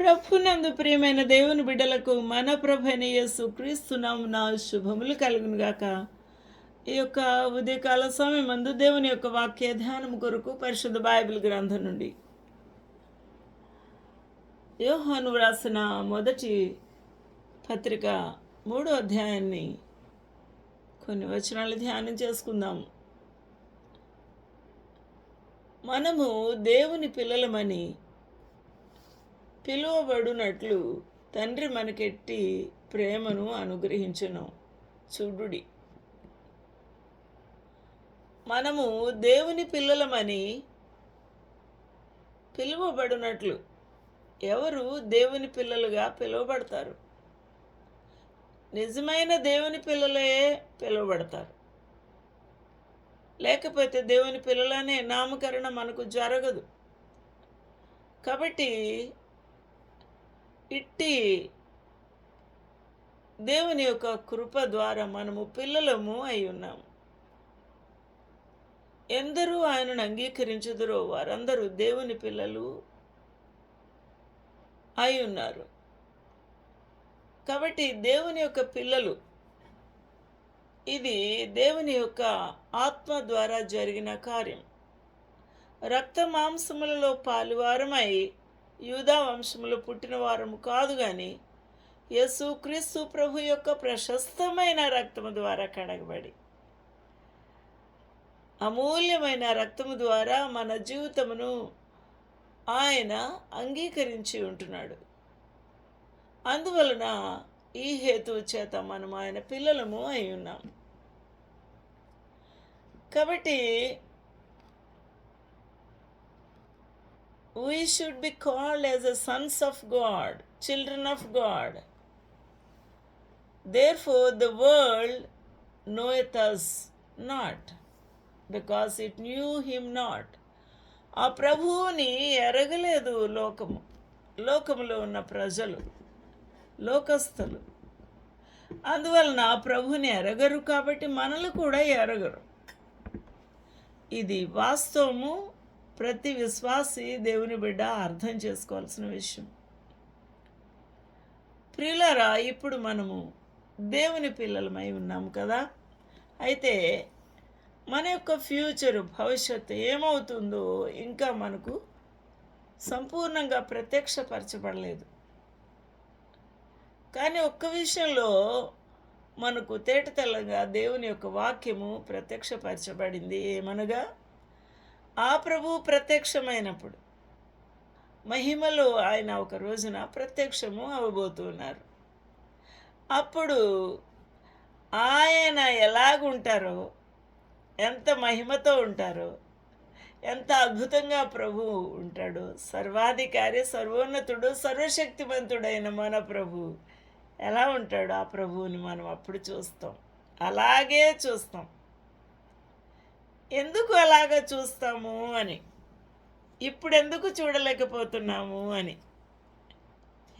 ప్రభునందు ప్రియమైన దేవుని బిడ్డలకు మన ప్రభైన యేసు నా శుభములు కలుగును గాక ఈ యొక్క ఉదయకాల సమయం మందు దేవుని యొక్క వాక్య ధ్యానం కొరకు పరిశుద్ధ బైబిల్ గ్రంథం నుండి యోహాను వ్రాసిన మొదటి పత్రిక మూడో అధ్యాయాన్ని కొన్ని వచనాలు ధ్యానం చేసుకుందాము మనము దేవుని పిల్లలమని పిలువబడునట్లు తండ్రి మనకెట్టి ప్రేమను అనుగ్రహించును. చూడుడి. మనము దేవుని పిల్లలమని పిలువబడినట్లు ఎవరు దేవుని పిల్లలుగా పిలువబడతారు? నిజమైన దేవుని పిల్లలే పిలువబడతారు. లేకపోతే దేవుని పిల్లలనే నామకరణ మనకు జరగదు. కాబట్టి ఇట్టి దేవుని యొక్క కృప ద్వారా మనము పిల్లలము అయి ఉన్నాము. ఎందరూ ఆయనను అంగీకరించుదరో వారందరూ దేవుని పిల్లలు అయి ఉన్నారు. కాబట్టి దేవుని యొక్క పిల్లలు ఇది దేవుని యొక్క ఆత్మ ద్వారా జరిగిన కార్యం. రక్త మాంసములలో పాలువారమై యూదా వంశంలో పుట్టిన వారము కాదు కానీ యేసు క్రీస్తు ప్రభు యొక్క ప్రశస్తమైన రక్తము ద్వారా కడగబడి అమూల్యమైన రక్తము ద్వారా మన జీవితమును ఆయన అంగీకరించి ఉంటున్నాడు. అందువలన ఈ హేతువు చేత మనం ఆయన పిల్లలము అయి ఉన్నాం. కాబట్టి we should be called as the sons of God, children of God. Therefore, the world knoweth us not, because it knew him not. ఆ ప్రభువుని ఎరగలేదు లోకము లోకములో ఉన్న ప్రజలు లోకస్తులు అందువలన ఆ ప్రభుని ఎరగరు కాబట్టి మనల్ని కూడా ఎరగరు ఇది వాస్తవము ప్రతి విశ్వాసి దేవుని బిడ్డ అర్థం చేసుకోవాల్సిన విషయం. ప్రియులరా ఇప్పుడు మనము దేవుని పిల్లలమై ఉన్నాము కదా? అయితే మన యొక్క ఫ్యూచర్ భవిష్యత్తు ఏమవుతుందో ఇంకా మనకు సంపూర్ణంగా ప్రత్యక్షపరచబడలేదు. కానీ ఒక్క విషయంలో మనకు తేటతెల్లంగా దేవుని యొక్క వాక్యము ప్రత్యక్షపరచబడింది ఏమనగా ఆ ప్రభు ప్రత్యక్షమైనప్పుడు మహిమలో ఆయన ఒక రోజున ప్రత్యక్షము అవ్వబోతున్నారు అప్పుడు ఆయన ఎలాగుంటారో ఎంత మహిమతో ఉంటారో ఎంత అద్భుతంగా ప్రభు ఉంటాడో సర్వాధికారి సర్వోన్నతుడు సర్వశక్తివంతుడైన మన ప్రభు ఎలా ఉంటాడో ఆ ప్రభువుని మనం అప్పుడు చూస్తాం. అలాగే చూస్తాం. ఎందుకు అలాగ చూస్తాము అని. ఇప్పుడు ఎందుకు చూడలేకపోతున్నాము అని.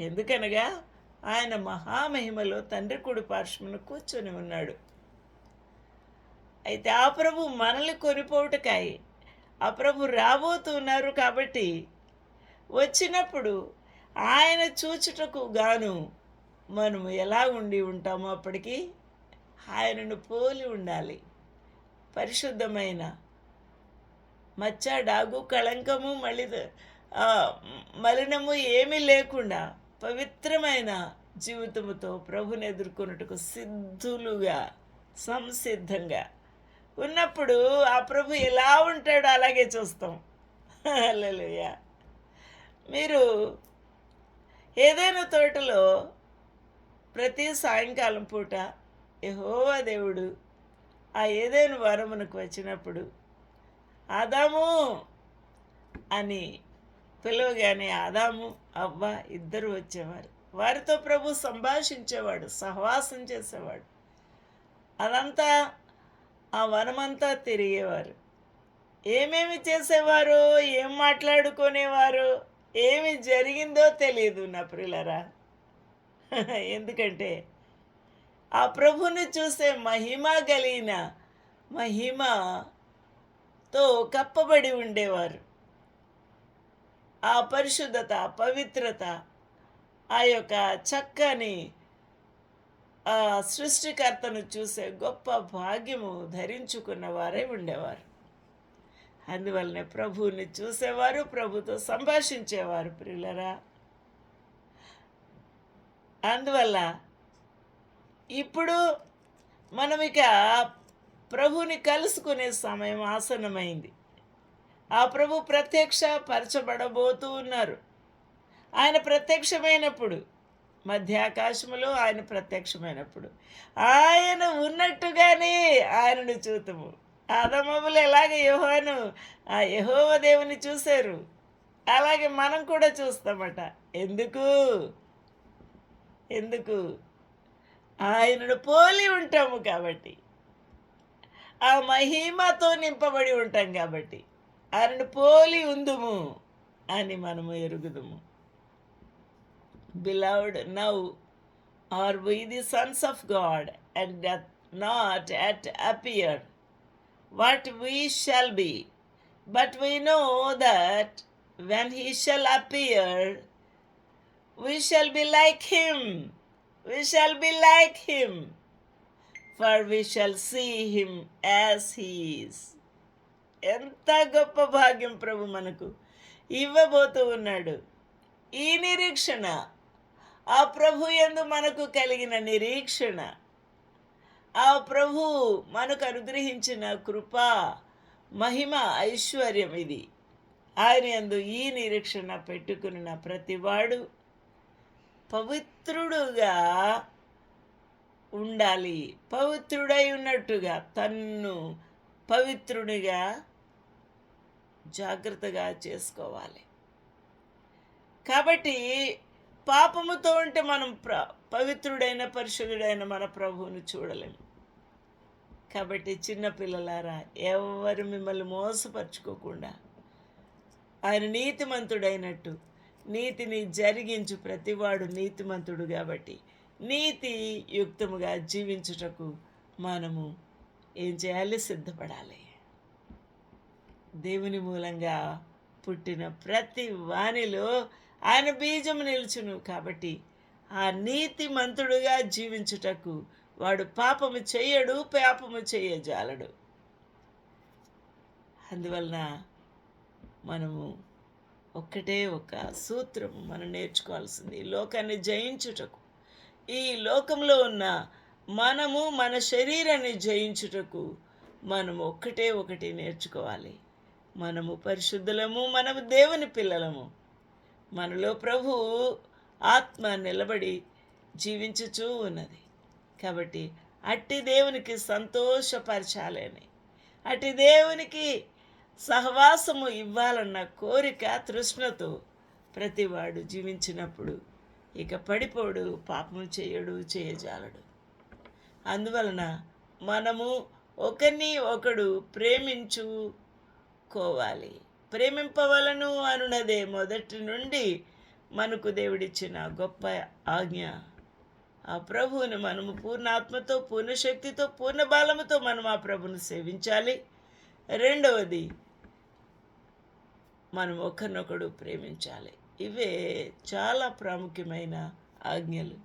ఎందుకనగా ఆయన మహామహిమలో తండ్రి కుడి పార్శ్వమున కూర్చొని ఉన్నాడు. అయితే ఆ ప్రభు మనల్ని కొనిపోవుటకాయి. ఆ ప్రభు రాబోతున్నారు కాబట్టి వచ్చినప్పుడు ఆయన చూచుటకు గాను మనము ఎలా ఉండి ఉంటామో అప్పటికి ఆయనను పోలి ఉండాలి. పరిశుద్ధమైన మచ్చ డాగు కళంకము మలి మలినము ఏమీ లేకుండా పవిత్రమైన జీవితముతో ప్రభుని ఎదుర్కొనుటకు సిద్ధులుగా సంసిద్ధంగా ఉన్నప్పుడు ఆ ప్రభు ఎలా ఉంటాడో అలాగే చూస్తాం. హల్లెలూయా. మీరు ఏదైనా తోటలో ప్రతి సాయంకాలం పూట యహోవా దేవుడు ఆ ఏదైనా వరమునకు వచ్చినప్పుడు ఆదాము అని పిలవగానే ఆదాము అవ్వ ఇద్దరు వచ్చేవారు. వారితో ప్రభు సంభాషించేవాడు సహవాసం చేసేవాడు. అదంతా ఆ వనమంతా తిరిగేవారు. ఏమేమి చేసేవారు? ఏం మాట్లాడుకునేవారు? ఏమి జరిగిందో తెలియదు నా ప్రిలరా. ఎందుకంటే ఆ ప్రభుని చూసే మహిమ కలిగిన మహిమతో కప్పబడి ఉండేవారు. ఆ పరిశుద్ధత పవిత్రత ఆ యొక్క చక్కని ఆ సృష్టికర్తను చూసే గొప్ప భాగ్యము ధరించుకున్న వారే ఉండేవారు. అందువల్లనే ప్రభువుని చూసేవారు ప్రభుతో సంభాషించేవారు ప్రియులరా. అందువల్ల ఇప్పుడు మనం ఇక ప్రభుని కలుసుకునే సమయం ఆసనమైంది ఆ ప్రభు ప్రత్యక్ష పరచబడబోతూ ఉన్నారు. ఆయన ప్రత్యక్షమైనప్పుడు మధ్య ఆకాశములో ఆయన ప్రత్యక్షమైనప్పుడు ఆయన ఉన్నట్టుగానే ఆయనను చూతము. ఆదమములు ఎలాగ యహోను ఆ యహోవ దేవుని చూశారు? అలాగే మనం కూడా చూస్తామట. ఎందుకు? ఎందుకు? ఆయనను పోలి ఉంటాము కాబట్టి ఆ మహిమతో నింపబడి ఉంటాం కాబట్టి ఆయనను పోలి ఉందుము అని మనము ఎరుగుదుము Beloved, now are we the sons of God, and doth not yet appear what we shall be. But we know that when he shall appear, we shall be like him. We shall be like him, for we shall see him as he is. ఎంత గొప్ప భాగ్యం ప్రభు మనకు ఇవ్వబోతూ ఉన్నాడు ఈ నిరీక్షణ ఆ ప్రభు ఎందు మనకు కలిగిన నిరీక్షణ ఆ ప్రభు మనకు అనుగ్రహించిన కృప మహిమ ఐశ్వర్యం ఇది ఆయన ఎందు ఈ నిరీక్షణ పెట్టుకున్న ప్రతివాడు పవిత్రుడుగా ఉండాలి. పవిత్రుడై ఉన్నట్టుగా తన్ను పవిత్రుడిగా జాగ్రత్తగా చేసుకోవాలి. కాబట్టి పాపముతో ఉంటే మనం ప్ర పవిత్రుడైన పరిశుద్ధుడైన మన ప్రభువుని చూడలేము కాబట్టి చిన్నపిల్లలారా ఎవరు మిమ్మల్ని మోసపరుచుకోకుండా ఆయన నీతిమంతుడైనట్టు నీతిని జరిగించు ప్రతివాడు నీతిమంతుడు కాబట్టి నీతి యుక్తముగా జీవించుటకు మనము ఏం చేయాలి? సిద్ధపడాలి. దేవుని మూలంగా పుట్టిన ప్రతి వానిలో ఆయన బీజం నిలుచును కాబట్టి ఆ నీతి మంతుడుగా జీవించుటకు వాడు పాపము చేయడు పాపము చేయజాలడు. అందువలన మనము ఒక్కటే ఒక సూత్రము మనం నేర్చుకోవాల్సింది. ఈ లోకాన్ని జయించుటకు. ఈ లోకంలో ఉన్న మనము మన శరీరాన్ని జయించుటకు మనము ఒక్కటే ఒకటి నేర్చుకోవాలి. మనము పరిశుద్ధులము మనము దేవుని పిల్లలము. మనలో ప్రభు ఆత్మ నిలబడి జీవించుచూ ఉన్నది. కాబట్టి అట్టి దేవునికి సంతోషపరచాలి అని అట్టి దేవునికి సహవాసము ఇవ్వాలన్న కోరిక తృష్ణతో ప్రతివాడు జీవించినప్పుడు ఇక పడిపోడు పాపము చేయడు చేయజాలడు. అందువలన మనము ఒకరిని ఒకడు ప్రేమించుకోవాలి. ప్రేమింపవలను అనున్నదే మొదటి నుండి మనకు దేవుడిచ్చిన గొప్ప ఆజ్ఞ. ఆ ప్రభువుని మనము పూర్ణాత్మతో పూర్ణశక్తితో పూర్ణ శక్తితో పూర్ణ బలముతో మనం ఆ ప్రభుని సేవించాలి. రెండవది మనం ఒకరినొకడు ప్రేమించాలి. ఇవే చాలా ప్రాముఖ్యమైన ఆజ్ఞలు.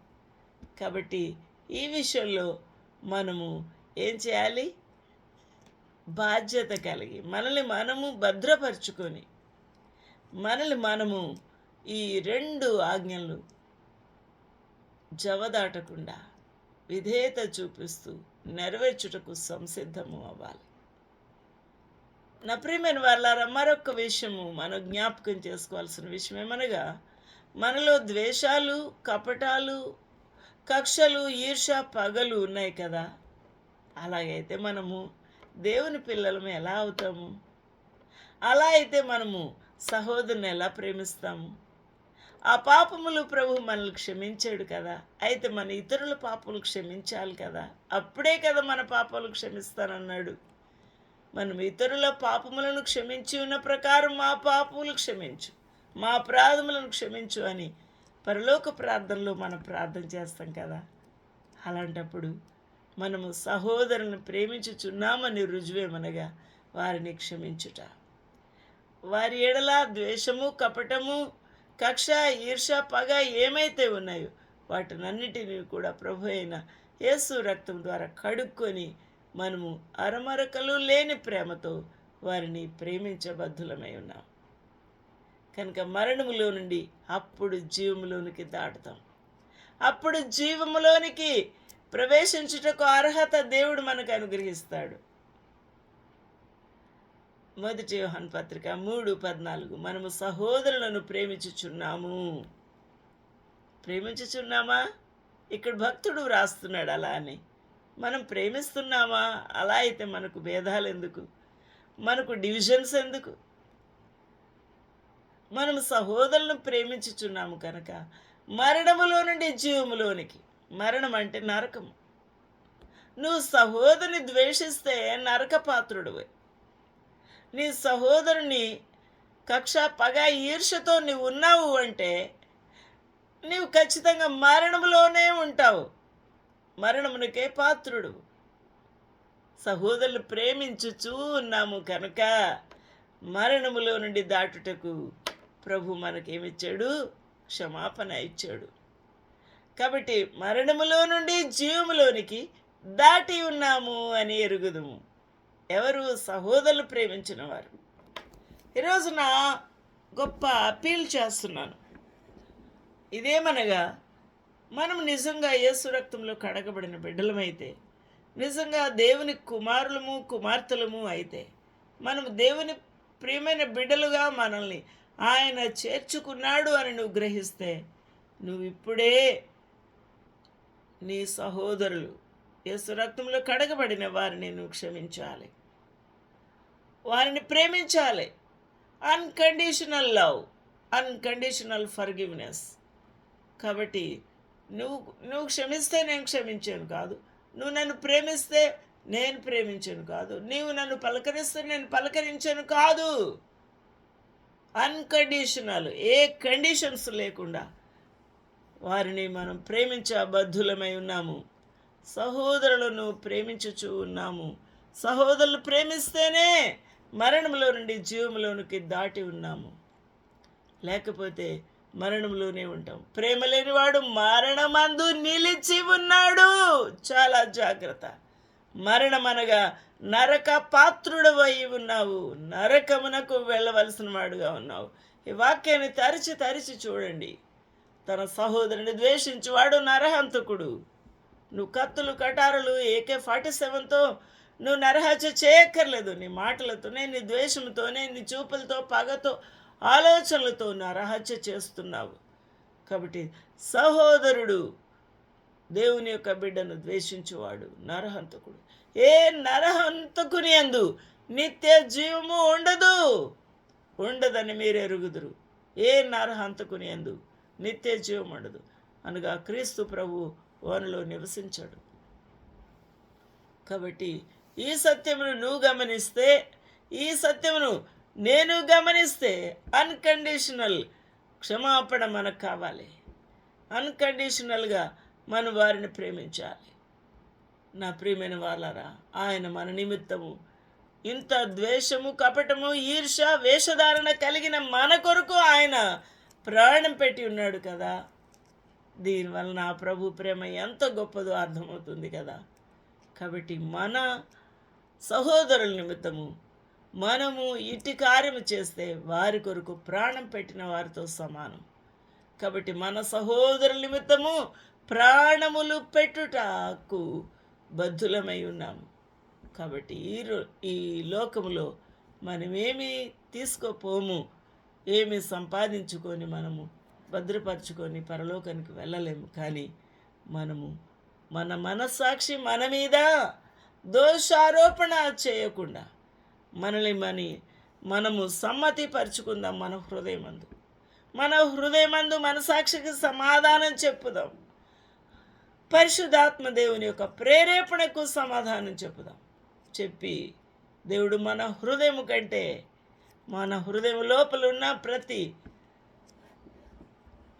కాబట్టి ఈ విషయంలో మనము ఏం చేయాలి? బాధ్యత కలిగి మనల్ని మనము భద్రపరుచుకొని మనల్ని మనము ఈ రెండు ఆజ్ఞలు జవదాటకుండా విధేయత చూపిస్తూ నెరవేర్చుటకు సంసిద్ధము అవ్వాలి. నా ప్రియమైన వాళ్ళారా మరొక విషయము మనం జ్ఞాపకం చేసుకోవాల్సిన విషయం ఏమనగా మనలో ద్వేషాలు కపటాలు కక్షలు ఈర్ష పగలు ఉన్నాయి కదా. అలాగైతే మనము దేవుని పిల్లలము ఎలా అవుతాము? అలా అయితే మనము సహోదరుని ఎలా ప్రేమిస్తాము? ఆ పాపములు ప్రభు మనల్ని క్షమించాడు కదా. అయితే మన ఇతరుల పాపములు క్షమించాలి కదా. అప్పుడే కదా మన పాపాలు క్షమిస్తానన్నాడు. మనం ఇతరుల పాపములను క్షమించి ఉన్న ప్రకారం మా పాపములు క్షమించు. మా అపరాధములను క్షమించు అని పరలోక ప్రార్థనలో మనం ప్రార్థన చేస్తాం కదా. అలాంటప్పుడు మనము సహోదరుని ప్రేమించుచున్నామని రుజువేమనగా వారిని క్షమించుట. వారి ఎడల ద్వేషము కపటము కక్ష ఈర్ష పగ ఏమైతే ఉన్నాయో వాటినన్నిటినీ కూడా ప్రభు అయిన యేసు రక్తం ద్వారా కడుక్కొని మనము అరమరకలు లేని ప్రేమతో వారిని ప్రేమించబద్ధులమై ఉన్నాం. కనుక మరణములో నుండి అప్పుడు జీవములోనికి దాటుతాం. అప్పుడు జీవములోనికి ప్రవేశించుటకు అర్హత దేవుడు మనకు అనుగ్రహిస్తాడు. మొదటి యోహాన్ పత్రిక మూడు పద్నాలుగు. మనము సహోదరులను ప్రేమించుచున్నాము. ప్రేమించుచున్నామా? ఇక్కడ భక్తుడు వ్రాస్తున్నాడు అలా అని మనం ప్రేమిస్తున్నామా? అలా అయితే మనకు భేదాలు ఎందుకు మనకు డివిజన్స్ ఎందుకు? మనం సహోదరులను ప్రేమించుచున్నాము కనుక మరణములో నుండి జీవములోనికి. మరణం అంటే నరకము. నువ్వు సహోదరుని ద్వేషిస్తే నరకపాత్రుడువే. నీ సహోదరుని కక్ష పగ ఈర్షతో నీవు ఉన్నావు అంటే నీవు ఖచ్చితంగా మరణములోనే ఉంటావు. మరణమునకే పాత్రుడు. సహోదరులు ప్రేమించుచూ ఉన్నాము కనుక మరణములో నుండి దాటుటకు ప్రభు మనకేమిచ్చాడు? క్షమాపణ ఇచ్చాడు. కాబట్టి మరణములో నుండి జీవములోనికి దాటి ఉన్నాము అని ఎరుగుదుము. ఎవరు? సహోదరులు ప్రేమించిన వారు ఈరోజు నా గొప్ప అపీల్ చేస్తున్నాను. ఇదేమనగా మనం నిజంగా యేసు రక్తంలో కడగబడిన బిడ్డలమైతే నిజంగా దేవుని కుమారులము కుమార్తెలము అయితే మనం దేవుని ప్రియమైన బిడ్డలుగా మనల్ని ఆయన చేర్చుకున్నాడు అని నువ్వు గ్రహిస్తే నువ్వు ఇప్పుడే నీ సహోదరులు యేసు రక్తంలో కడగబడిన వారిని నువ్వు క్షమించాలి. వారిని ప్రేమించాలి. అన్కండిషనల్ లవ్ అన్కండిషనల్ ఫర్గివ్నెస్ కాబట్టి నువ్వు నువ్వు క్షమిస్తే నేను క్షమించాను కాదు. నువ్వు నన్ను ప్రేమిస్తే నేను ప్రేమించాను కాదు. నీవు నన్ను పలకరిస్తే నేను పలకరించాను కాదు. అన్కండిషనల్ ఏ కండిషన్స్ లేకుండా వారిని మనం ప్రేమించబద్ధులమై ఉన్నాము. సహోదరులను ప్రేమించుచు ఉన్నాము. సహోదరులు ప్రేమిస్తేనే మరణంలో నుండి జీవంలోనికి దాటి ఉన్నాము. లేకపోతే మరణంలోనే ఉంటాం. ప్రేమ లేనివాడు మరణమందు నిలిచి ఉన్నాడు. చాలా జాగ్రత్త. మరణం అనగా నరక పాత్రుడవై ఉన్నావు. నరకమునకు వెళ్ళవలసిన వాడుగా ఉన్నావు. ఈ వాక్యాన్ని తరిచి తరిచి చూడండి. తన సహోదరుని ద్వేషించువాడు నరహంతకుడు. నువ్వు కత్తులు కటారులు ఏకే ఫార్టీ సెవెన్తో నువ్వు నరహత్య చేయక్కర్లేదు. నీ మాటలతోనే నీ ద్వేషంతోనే నీ చూపులతో పగతో ఆలోచనలతో నరహత్య చేస్తున్నావు. కాబట్టి సహోదరుడు దేవుని యొక్క బిడ్డను ద్వేషించువాడు నరహంతకుడు. ఏ నరహంతకుని అందు నిత్య జీవము ఉండదు. ఉండదని మీరు ఎరుగుదురు. ఏ నరహంతకుని అందు నిత్య జీవం ఉండదు. అనగా క్రీస్తు ప్రభు వానిలో నివసించాడు. కాబట్టి ఈ సత్యమును నువ్వు గమనిస్తే ఈ సత్యమును నేను గమనిస్తే అన్కండిషనల్ క్షమాపణ మనకు కావాలి. అన్కండిషనల్గా మనం వారిని ప్రేమించాలి. నా ప్రియమైన వాళ్ళరా ఆయన మన నిమిత్తము. ఇంత ద్వేషము కపటము ఈర్ష వేషధారణ కలిగిన మన కొరకు ఆయన ప్రాణం పెట్టి ఉన్నాడు కదా. దీనివల్ల నా ప్రభు ప్రేమ ఎంత గొప్పదో అర్థమవుతుంది కదా. కాబట్టి మన సహోదరుల నిమిత్తము మనము ఇట్టి కార్యము చేస్తే వారి కొరకు ప్రాణం పెట్టిన వారితో సమానం. కాబట్టి మన సహోదరుల నిమిత్తము ప్రాణములు పెట్టుటకు బద్ధులమై ఉన్నాము. కాబట్టి ఈ రో- ఈ లోకములో మనమేమి తీసుకోపోము ఏమి సంపాదించుకొని మనము భద్రపరచుకొని పరలోకానికి వెళ్ళలేము. కానీ మనము మన మనస్సాక్షి మన మీద దోషారోపణ చేయకుండా మనల్ని మని మనము సమ్మతి పరుచుకుందాం మన హృదయమందు. మన హృదయమందు మనసాక్షికి సమాధానం చెప్పుదాం. పరిశుద్ధాత్మ దేవుని యొక్క ప్రేరేపణకు సమాధానం చెప్పుదాం. చెప్పి దేవుడు మన హృదయం కంటే మన హృదయం లోపల ఉన్న ప్రతి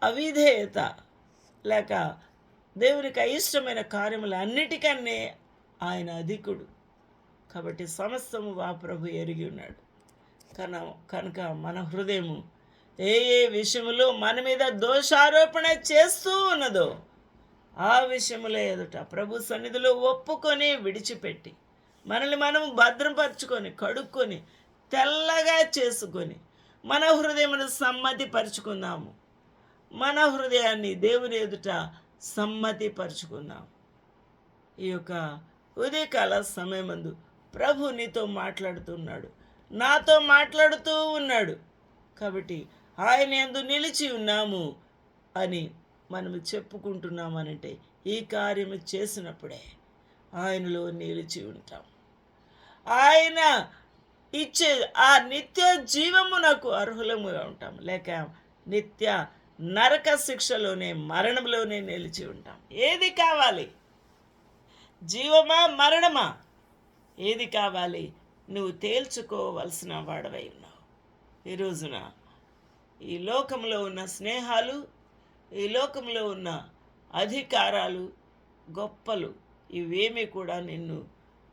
అవిధేయత లేక దేవునికి అయిష్టమైన కార్యములు అన్నిటికన్నే ఆయన అధికుడు. కాబట్టి సమస్తము వా ప్రభు ఎరిగి ఉన్నాడు. కన కనుక మన హృదయము ఏ ఏ విషయములో మన మీద దోషారోపణ చేస్తూ ఉన్నదో ఆ విషయముల ఎదుట ప్రభు సన్నిధిలో ఒప్పుకొని విడిచిపెట్టి మనల్ని మనం భద్రపరుచుకొని కడుక్కొని తెల్లగా చేసుకొని మన హృదయమును సమ్మతి పరుచుకుందాము మన హృదయాన్ని దేవుని ఎదుట సమ్మతి పరుచుకుందాం ఈ యొక్క ఉదయకాల సమయమందు ప్రభు నీతో మాట్లాడుతున్నాడు. నాతో మాట్లాడుతూ ఉన్నాడు. కాబట్టి ఆయన ఎందు నిలిచి ఉన్నాము అని మనము చెప్పుకుంటున్నామనంటే ఈ కార్యము చేసినప్పుడే ఆయనలో నిలిచి ఉంటాం. ఆయన ఇచ్చే ఆ నిత్య జీవము నాకు అర్హులముగా ఉంటాం. లేక నిత్య నరక శిక్షలోనే మరణంలోనే నిలిచి ఉంటాం. ఏది కావాలి? జీవమా మరణమా? ఏది కావాలి? నువ్వు తేల్చుకోవలసిన వాడవై ఉన్నావు. ఈ రోజున ఈ లోకంలో ఉన్న స్నేహాలు ఈ లోకంలో ఉన్న అధికారాలు గొప్పలు. ఇవేమీ కూడా నిన్ను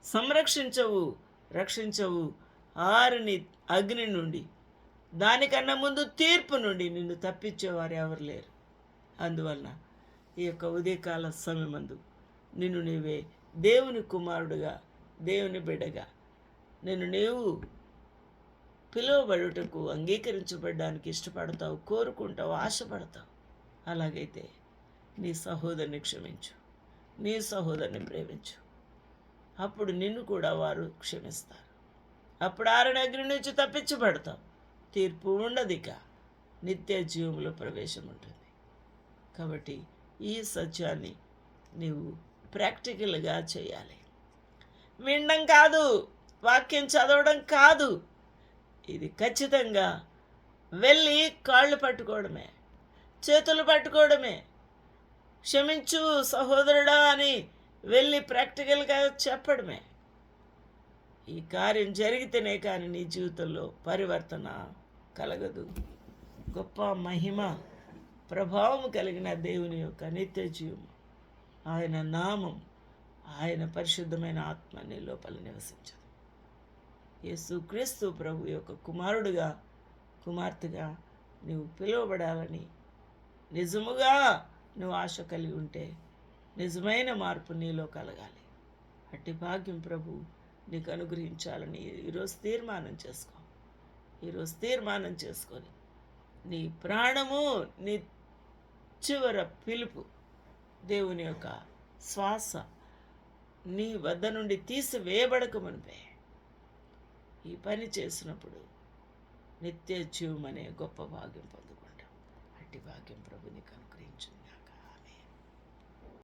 సంరక్షించవు రక్షించవు. ఆరిని అగ్ని నుండి దానికన్నా ముందు తీర్పు నుండి నిన్ను తప్పించేవారు ఎవరు లేరు. అందువలన ఈ యొక్క ఉదయకాల సమయమందు నిన్ను నీవే దేవుని కుమారుడుగా దేవుని బిడ్డగా నేను నీవు పిలువబడుటకు అంగీకరించబడడానికి ఇష్టపడతావు కోరుకుంటావు ఆశపడతావు. అలాగైతే నీ సహోదరుని క్షమించు. నీ సహోదరుని ప్రేమించు. అప్పుడు నిన్ను కూడా వారు క్షమిస్తారు. అప్పుడు ఆరణగ్ని నుంచి తప్పించబడతావు. తీర్పు ఉండదిక. నిత్య జీవంలో ప్రవేశం ఉంటుంది. కాబట్టి ఈ సత్యాన్ని నీవు ప్రాక్టికల్గా చేయాలి. వినడం కాదు వాక్యం చదవడం కాదు. ఇది ఖచ్చితంగా వెళ్ళి కాళ్ళు పట్టుకోవడమే చేతులు పట్టుకోవడమే. క్షమించు సహోదరుడా అని వెళ్ళి ప్రాక్టికల్గా చెప్పడమే. ఈ కార్యం జరిగితేనే కానీ నీ జీవితంలో పరివర్తన కలగదు. గొప్ప మహిమ ప్రభావం కలిగిన దేవుని యొక్క నిత్య జీవం. ఆయన నామం ఆయన పరిశుద్ధమైన ఆత్మ నీ లోపల నివసించదు. యేసుక్రీస్తు ప్రభు యొక్క కుమారుడుగా కుమార్తెగా నువ్వు పిలువబడాలని నిజముగా నువ్వు ఆశ కలిగి ఉంటే నిజమైన మార్పు నీలో కలగాలి. అట్టి భాగ్యం ప్రభు నీకు అనుగ్రహించాలని ఈరోజు తీర్మానం చేసుకో. ఈరోజు తీర్మానం చేసుకొని నీ ప్రాణము నీ చివర పిలుపు దేవుని యొక్క శ్వాస నీ వద్ద నుండి తీసివేయబడక మునిపే. ఈ పని చేసినప్పుడు నిత్య జీవం అనే గొప్ప భాగ్యం పొందుకుంటాం. అట్టి భాగ్యం ప్రభుని కనుక